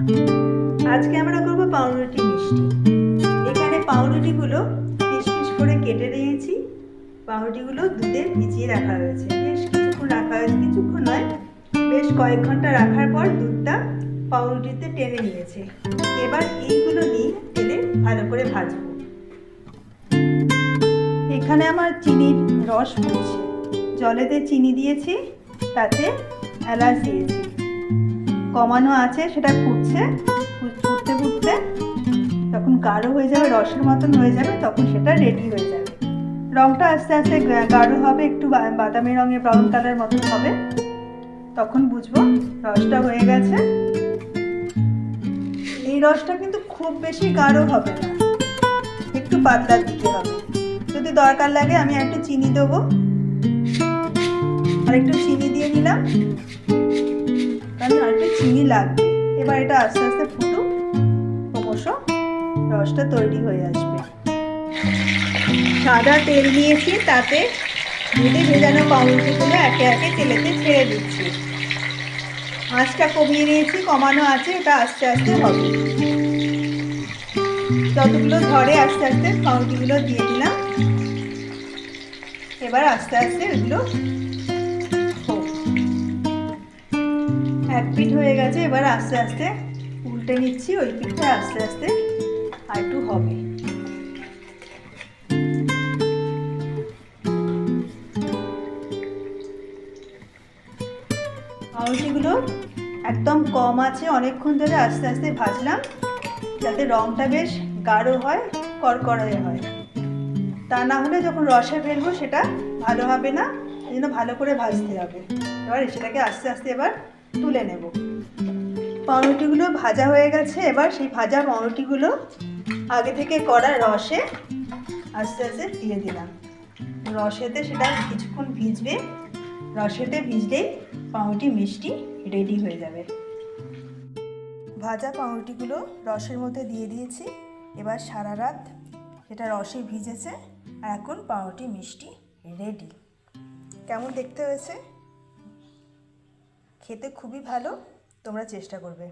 আজকে আমরা করব পাউরুটি মিষ্টি। এখানে পাউরুটিগুলো পিস পিস করে কেটে নিয়েছি। পাউরুটিগুলো দুধে ভিজিয়ে রাখা হয়েছে। বেশ কিছুক্ষণ রাখা হয়েছে। কিছুক্ষণ নয়, বেশ কয়েক ঘণ্টা রাখার পর দুধটা পাউরুটিতে টেনে নিয়েছে। এবার এইগুলো নিয়ে তেলে ভালো করে ভাজবো। এখানে আমার চিনির রস ফুটছে জলেতে চিনি দিয়েছি, তাতে এলাচ দিয়েছি। কমানো আছে, সেটা ফুটছে। ফুটতে ফুটতে যখন গাঢ় হয়ে যাবে, রসের মতন হয়ে যাবে, তখন সেটা রেডি হয়ে যাবে। রংটা আস্তে আস্তে গাঢ় হবে, একটু বাদামি রঙে ব্রাউন কালার মতন হবে। তখন বুঝব রসটা হয়ে গেছে। এই রসটা কিন্তু খুব বেশি গাঢ় হবে না। একটু পাতলার দিকে হবে। যদি দরকার লাগে, আমি একটু চিনি দেবো। আর একটু চিনি দিয়ে নিলাম। কারণ আর একটু চিনি লাগবে। এবার এটা আস্তে আস্তে ফুটুক, ক্রমশ রসটা তৈরি হয়ে আসবে। সাদা তেল নিয়েছি, তাতে দুধে ভেজানো পাউরুটিগুলো একে একে তেলেতে ছেড়ে দিচ্ছি। আঁচটা কমিয়ে নিয়েছি, কমানো আছে, এটা আস্তে আস্তে হবে। যতগুলো ধরে আস্তে আস্তে পাউরুটিগুলো দিয়ে দিলাম। এবার আস্তে আস্তে এগুলো হয়ে গেছে, এবার আস্তে আস্তে উল্টে নিচ্ছি, ওই পিঠটা আস্তে আস্তে আর একটু হবে। পাউরুটিগুলো একদম কম আছে, অনেকক্ষণ ধরে আস্তে আস্তে ভাজলাম, যাতে রংটা বেশ গাঢ় হয় করকরে হয়। তা না হলে যখন রসে ফেলব সেটা ভালো হবে না, এই জন্য ভালো করে ভাজতে হবে। এবার সেটাকে আস্তে আস্তে এবার তুলে নেব। পাউরুটিগুলো ভাজা হয়ে গেছে, এবার সেই ভাজা পাউরুটিগুলো আগে থেকে করা রসে আস্তে আস্তে দিয়ে দিলাম। রসেতে সেটা কিছুক্ষণ ভিজবে, রসেতে ভিজলেই পাউরুটি মিষ্টি রেডি হয়ে যাবে। ভাজা পাউরুটিগুলো রসের মধ্যে দিয়ে দিয়েছি, এবার সারা রাত এটা রসে ভিজেছে এখন পাউরুটি মিষ্টি রেডি। কেমন দেখতে হয়েছে? খেতে খুবই ভালো তোমরা চেষ্টা করবে।